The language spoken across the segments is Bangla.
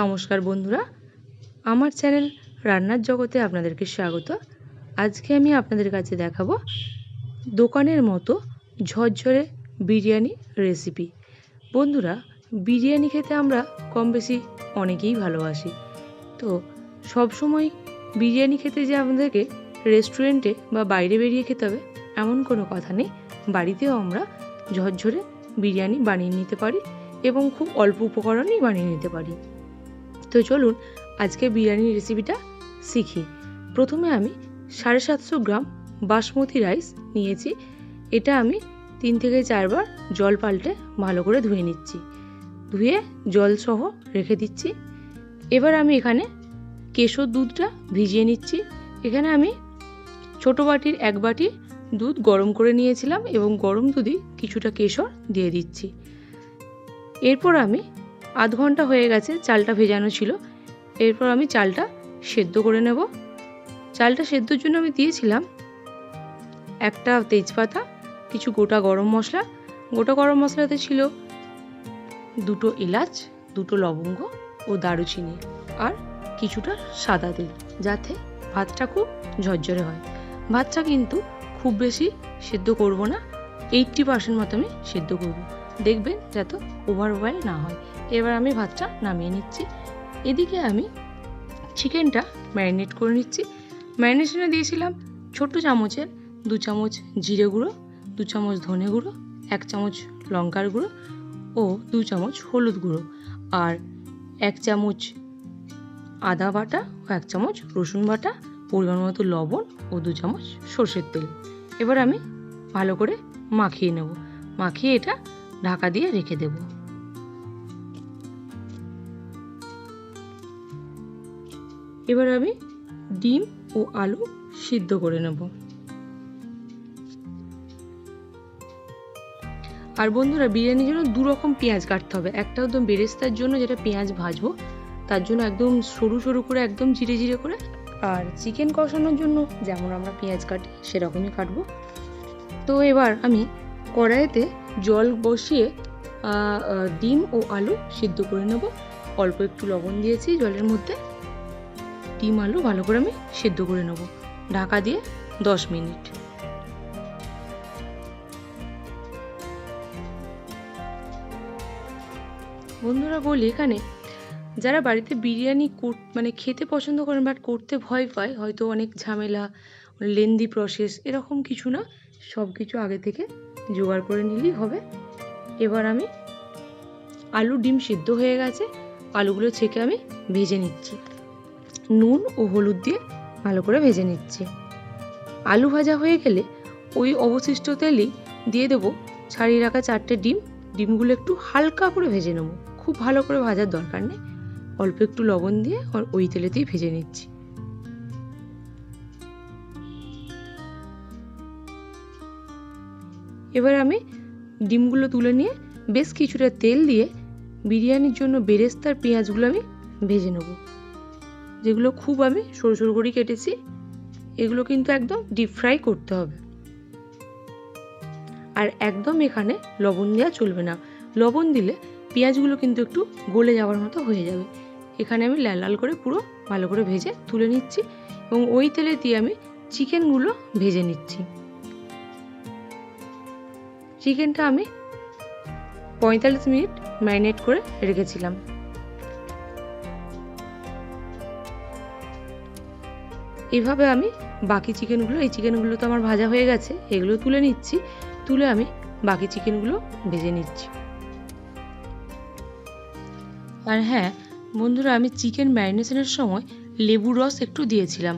নমস্কার বন্ধুরা। আমার চ্যানেল রান্নার জগতে আপনাদেরকে স্বাগত। আজকে আমি আপনাদের কাছে দেখাবো দোকানের মতো ঝরঝরে বিরিয়ানি রেসিপি বন্ধুরা, বিরিয়ানি খেতে আমরা কম বেশি অনেকেই ভালোবাসি। তো সব সময় বিরিয়ানি খেতে যে আমাদেরকে রেস্টুরেন্টে বা বাইরে বেরিয়ে খেতে হবে, এমন কোনো কথা নেই। বাড়িতেও আমরা ঝরঝরে বিরিয়ানি বানিয়ে নিতে পারি এবং খুব অল্প উপকরণেই বানিয়ে নিতে পারি। তো চলুন আজকে বিরিয়ানির রেসিপিটা শিখি। প্রথমে আমি সাড়ে সাতশো গ্রাম বাসমতি রাইস নিয়েছি। এটা আমি তিন থেকে চারবার জল পাল্টে ভালো করে ধুয়ে নিচ্ছি। ধুয়ে জল সহ রেখে দিচ্ছি। এবার আমি এখানে কেশর দুধটা ভিজিয়ে নিচ্ছি। এখানে আমি ছোটো বাটির এক বাটি দুধ গরম করে নিয়েছিলাম এবং গরম দুধে কিছুটা কেশর দিয়ে দিচ্ছি। এরপর আমি আধ ঘণ্টা হয়ে গেছে চালটা ভেজানো ছিল। এরপর আমি চালটা সেদ্ধ করে নেব। চালটা সেদ্ধর জন্য আমি দিয়েছিলাম একটা তেজপাতা, কিছু গোটা গরম মশলা। গোটা গরম মশলাতে ছিল দুটো এলাচ, দুটো লবঙ্গ ও দারুচিনি আর কিছুটা সাদা তেল যাতে ভাতটা খুব ঝরঝরে হয়। ভাতটা কিন্তু খুব বেশি সেদ্ধ করব না, এইটটি পার্সেন্ট মতো আমি সেদ্ধ করব। দেখবেন যাতে ওভার না হয়। এবার আমি ভাতটা নামিয়ে নিচ্ছি। এদিকে আমি চিকেনটা ম্যারিনেট করে নিচ্ছি। ম্যারিনেশনে দিয়েছিলাম ছোট্ট চামচের দু চামচ জিরে গুঁড়ো, দু চামচ ধনে গুঁড়ো, এক চামচ লঙ্কার গুঁড়ো ও দু চামচ হলুদ গুঁড়ো আর এক চামচ আদা বাটা ও এক চামচ রসুন বাটা, পরিমাণ মতো লবণ ও দু চামচ সর্ষের তেল। এবার আমি ভালো করে মাখিয়ে নেব। মাখিয়ে এটা ঢাকা দিয়ে রেখে দেব। এবার আমি ডিম ও আলু সিদ্ধ করে নেব। আর বন্ধুরা, বিরিয়ানির জন্য দু রকম পেঁয়াজ কাটতে হবে। একটা একদম বেরেস্তার জন্য যেটা পেঁয়াজ ভাজবো, তার জন্য একদম সরু সরু করে, একদম জিরে জিরে করে, আর চিকেন কষানোর জন্য যেমন আমরা পেঁয়াজ কাটি, সেরকমই কাটবো। তো এবার আমি কড়াইতে জল বসিয়ে ডিম ও আলু সিদ্ধ করে নেব। অল্প একটু লবণ দিয়েছি জলের মধ্যে। ডিম আলু ভালো করে আমি সেদ্ধ করে নেব। ঢাকা দিয়ে দশ মিনিট। বন্ধুরা বলি, এখানে যারা বাড়িতে বিরিয়ানি মানে খেতে পছন্দ করেন বাট করতে ভয় পায়, হয়তো অনেক ঝামেলা লেন্দি প্রসেস এরকম কিছু না সব কিছু আগে থেকে জোগাড় করে নিলেই হবে। এবার আমি আলু ডিম সিদ্ধ হয়ে গেছে, আলুগুলো ছেঁকে আমি ভেজে নিচ্ছি। নুন ও হলুদ দিয়ে ভালো করে ভেজে নিচ্ছি। আলু ভাজা হয়ে গেলে ওই অবশিষ্ট তেলেই দিয়ে দেবো ছাড়িয়ে রাখা চারটে ডিম। ডিমগুলো একটু হালকা করে ভেজে নেব। খুব ভালো করে ভাজার দরকার নেই। অল্প একটু লবণ দিয়ে ওই তেলেতেই ভেজে নিচ্ছি। এবার আমি ডিমগুলো তুলে নিয়ে বেশ কিছুটা তেল দিয়ে বিরিয়ানির জন্য বেরেস্তার পেঁয়াজগুলো আমি ভেজে নেব। যেগুলো খুব আমি সরু সরু করে কেটেছি, এগুলো কিন্তু একদম ডিপ ফ্রাই করতে হবে। আর একদম এখানে লবণ দেওয়া চলবে না। লবণ দিলে পেঁয়াজগুলো কিন্তু একটু গলে যাওয়ার মতো হয়ে যাবে। এখানে আমি লাল লাল করে পুরো ভালো করে ভেজে তুলে নিচ্ছি এবং ওই তেলে দিয়ে আমি চিকেনগুলো ভেজে নিচ্ছি। চিকেনটা আমি পঁয়তাল্লিশ মিনিট ম্যারিনেট করে রেখেছিলাম। এইভাবে আমি বাকি চিকেনগুলো, এই চিকেনগুলো তো আমার ভাজা হয়ে গেছে, এগুলো তুলে নিচ্ছি, তুলে আমি বাকি চিকেনগুলো ভেজে নিচ্ছি। আর হ্যাঁ বন্ধুরা, আমি চিকেন ম্যারিনেশনের সময় লেবু রস একটু দিয়েছিলাম।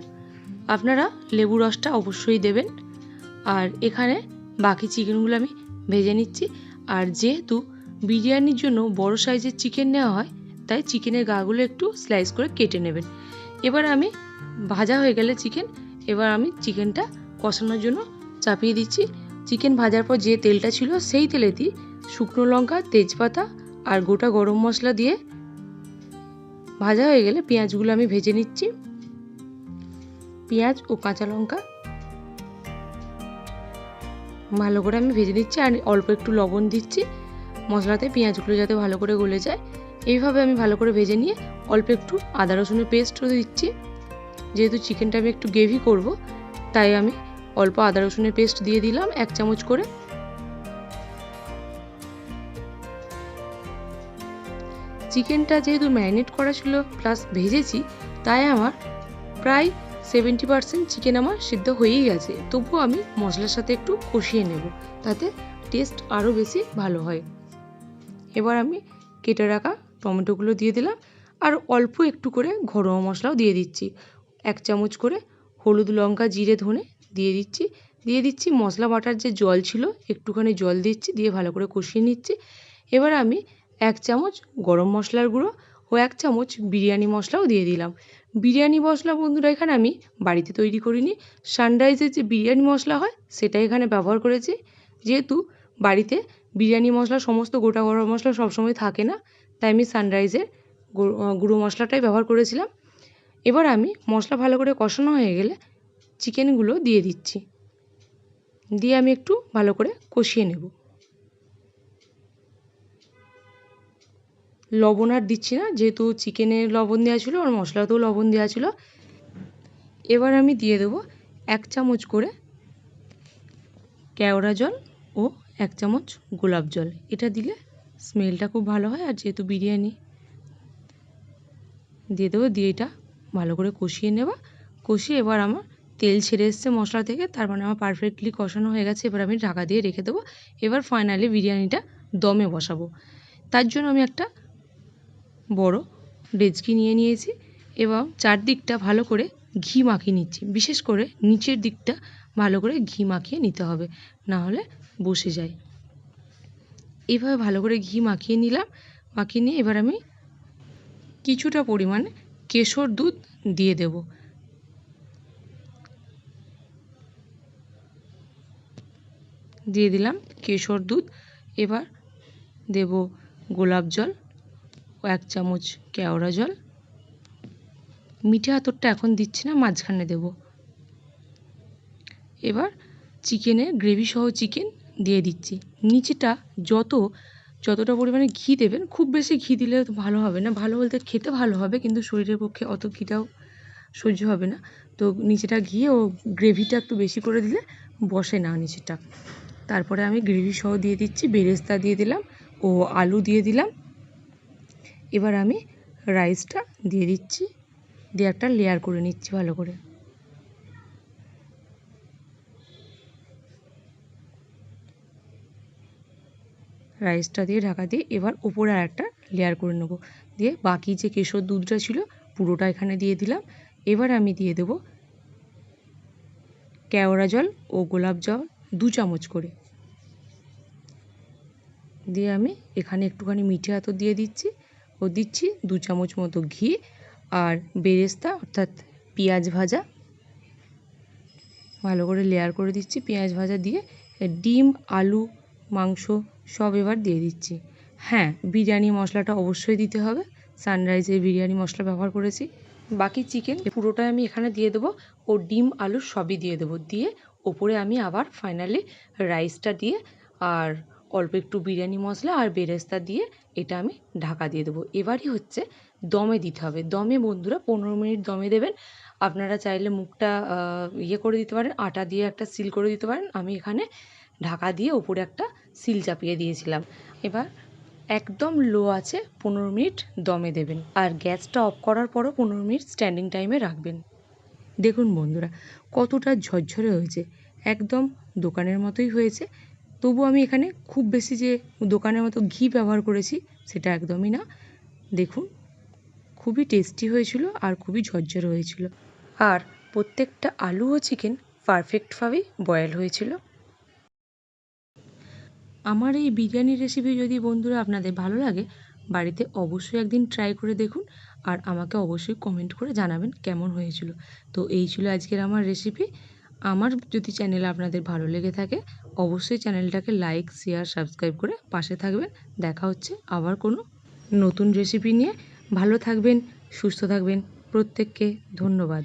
আপনারা লেবু রসটা অবশ্যই দেবেন। আর এখানে বাকি চিকেনগুলো আমি ভেজে নিচ্ছি। আর যেহেতু বিরিয়ানির জন্য বড় সাইজের চিকেন নেওয়া হয়, তাই চিকেনের গাগুলো একটু স্লাইস করে কেটে নেবেন। এবার আমি ভাজা হয়ে গেলে চিকেন এবার আমি চিকেনটা কষানোর জন্য চাপিয়ে দিচ্ছি। চিকেন ভাজার পর যে তেলটা ছিল সেই তেলেতেই শুকনো লঙ্কা, তেজপাতা আর গোটা গরম মশলা দিয়ে ভাজা হয়ে গেলে পেঁয়াজগুলো আমি ভেজে নিচ্ছি। পেঁয়াজ ও কাঁচা লঙ্কা ভালো করে আমি ভেজে নিচ্ছি আর অল্প একটু লবণ দিচ্ছি। মশলাতে পেঁয়াজগুলো যাতে ভালো করে গলে যায়। এইভাবে আমি ভালো করে ভেজে নিয়ে অল্প একটু আদা রসুনের পেস্টও দিচ্ছি। যেহেতু চিকেনটা আমি একটু গ্রেভি করব, তাই আমি অল্প আদা রসুনের পেস্ট দিয়ে দিলাম, এক চামচ করে। চিকেনটা যেহেতু ম্যারিনেট করা ছিল প্লাস ভেজেছি, তাই আমার প্রায় সেভেন্টি পার্সেন্ট চিকেন আমার সিদ্ধ হয়েই গেছে। তবুও আমি মশলার সাথে একটু কষিয়ে নেব, তাতে টেস্ট আরও বেশি ভালো হয়। এবার আমি কেটে রাখা টমেটোগুলো দিয়ে দিলাম, আর অল্প একটু করে ঘরোয়া মশলাও দিয়ে দিচ্ছি। এক চামচ করে হলুদ লঙ্কা, জিরে, ধনে দিয়ে দিচ্ছি। দিয়ে দিচ্ছি মশলা বাটার যে জল ছিল, একটুখানি জল দিচ্ছি, দিয়ে ভালো করে কষিয়ে নিচ্ছি। এবার আমি এক চামচ গরম মশলার গুঁড়ো ও এক চামচ বিরিয়ানি মশলাও দিয়ে দিলাম। বিরিয়ানি মশলা বন্ধুরা, এখানে আমি বাড়িতে তৈরি করিনি। সানরাইজের যে বিরিয়ানি মশলা হয়, সেটা এখানে ব্যবহার করেছি। যেহেতু বাড়িতে বিরিয়ানি মশলা, সমস্ত গোটা গরম মশলা সবসময় থাকে না, তাই আমি সানরাইজের গুঁড়ো মশলাটাই ব্যবহার করেছিলাম। এবার আমি মশলা ভালো করে কষানো হয়ে গেলে চিকেনগুলো দিয়ে দিচ্ছি। দিয়ে আমি একটু ভালো করে কষিয়ে নেব। লবণ আর দিচ্ছি না, যেহেতু চিকেনে লবণ দেওয়া ছিল আর মশলাতেও লবণ দেওয়া ছিল। এবার আমি দিয়ে দেবো এক চামচ করে কেওড়া জল ও এক চামচ গোলাপ জল। এটা দিলে স্মেলটা খুব ভালো হয় আর যেহেতু বিরিয়ানি। দিয়ে দেবো দিয়ে এটা ভালো করে কষিয়ে নেবা। কষিয়ে এবার আমার তেল ছেড়ে এসছে মশলা থেকে, তার মানে আমার পারফেক্টলি কষানো হয়ে গেছে। এবার আমি ঢাকা দিয়ে রেখে দেবো। এবার ফাইনালি বিরিয়ানিটা দমে বসাবো। তার জন্য আমি একটা বড় ডেচকি নিয়ে নিয়েছি এবং চারদিকটা ভালো করে ঘি মাখিয়ে নিচ্ছি। বিশেষ করে নিচের দিকটা ভালো করে ঘি মাখিয়ে নিতে হবে, না হলে বসে যায়। এইভাবে ভালো করে ঘি মাখিয়ে নিলাম। মাখিয়ে নিয়ে এবার আমি কিছুটা পরিমাণে কেশর দুধ দিয়ে দেব। দিয়ে দিলাম কেশর দুধ। এবার দেব গোলাপ জল ও এক চামচ কেওড়া জল। মিঠে আতরটা এখন দিচ্ছি না, মাঝখানে দেব। এবার চিকেনের গ্রেভি সহ চিকেন দিয়ে দিচ্ছি। নিচেটা যত যতটা পরিমাণে ঘি দেবেন, খুব বেশি ঘি দিলে ভালো হবে না। ভালো বলতে খেতে ভালো হবে, কিন্তু শরীরের পক্ষে অত ঘিটাও সহ্য হবে না। তো নিচেটা ঘি ও গ্রেভিটা একটু বেশি করে দিলে বসে না নিচেটা তারপরে আমি গ্রেভি সহ দিয়ে দিচ্ছি, বেরেস্তা দিয়ে দিলাম, ও আলু দিয়ে দিলাম। এবার আমি রাইসটা দিয়ে দিচ্ছি, দিয়ে একটা লেয়ার করে নিচ্ছি ভালো করে। রাইসটা দিয়ে ঢাকা দিয়ে এবার ওপরে আর একটা লেয়ার করে নেব। দিয়ে বাকি যে কেশর দুধটা ছিল, পুরোটা এখানে দিয়ে দিলাম। এবার আমি দিয়ে দেব কেওড়া জল ও গোলাপ জল দু চামচ করে। দিয়ে আমি এখানে একটুখানি মিঠে আতর দিয়ে দিচ্ছি। ও দিচ্ছি দু চামচ মতো ঘি আর বেরেস্তা, অর্থাৎ পেঁয়াজ ভাজা। ভালো করে লেয়ার করে দিচ্ছি পেঁয়াজ ভাজা দিয়ে। ডিম, আলু মাংস সব এবার দিয়ে দিচ্ছি। হ্যাঁ বিরিয়ানি মশলাটা অবশ্যই দিতে হবে। সানরাইজের বিরিয়ানি মশলা ব্যবহার করেছি। বাকি চিকেন পুরোটাই আমি এখানে দিয়ে দেবো ও ডিম, আলু সবই দিয়ে দেবো। দিয়ে ওপরে আমি আবার ফাইনালি রাইসটা দিয়ে আর অল্প একটু বিরিয়ানি মশলা আর বেরেস্তা দিয়ে এটা আমি ঢাকা দিয়ে দেবো। এবারই হচ্ছে দমে দিতে হবে। দমে বন্ধুরা পনেরো মিনিট দমে দেবেন। আপনারা চাইলে মুখটা ইয়ে করে দিতে পারেন, আটা দিয়ে একটা সিল করে দিতে পারেন। আমি এখানে ঢাকা দিয়ে ওপরে একটা সিল চাপিয়ে দিয়েছিলাম। এবার একদম লো আছে, পনেরো মিনিট দমে দেবেন। আর গ্যাসটা অফ করার পরও পনেরো মিনিট স্ট্যান্ডিং টাইমে রাখবেন। দেখুন বন্ধুরা, কতটা ঝরঝরে হয়েছে। একদম দোকানের মতোই হয়েছে। তবু আমি এখানে খুব বেশি যে দোকানের মতো ঘি ব্যবহার করেছি, সেটা একদমই না। দেখুন, খুবই টেস্টি হয়েছিল আর খুবই ঝরঝরে হয়েছিল। আর প্রত্যেকটা আলু ও চিকেন পারফেক্টভাবেই বয়েল হয়েছিল। আমার এই বিরিয়ানি রেসিপি যদি বন্ধুরা আপনাদের ভালো লাগে, বাড়িতে অবশ্যই একদিন ট্রাই করে দেখুন আর আমাকে অবশ্যই কমেন্ট করে জানাবেন কেমন হয়েছিল। তো এই ছিল আজকের আমার রেসিপি আমার যদি চ্যানেল আপনাদের ভালো লেগে থাকে, অবশ্যই চ্যানেলটাকে লাইক শেয়ার সাবস্ক্রাইব করে পাশে থাকবেন। দেখা হচ্ছে আবার কোনো নতুন রেসিপি নিয়ে। ভালো থাকবেন, সুস্থ থাকবেন। প্রত্যেককে ধন্যবাদ।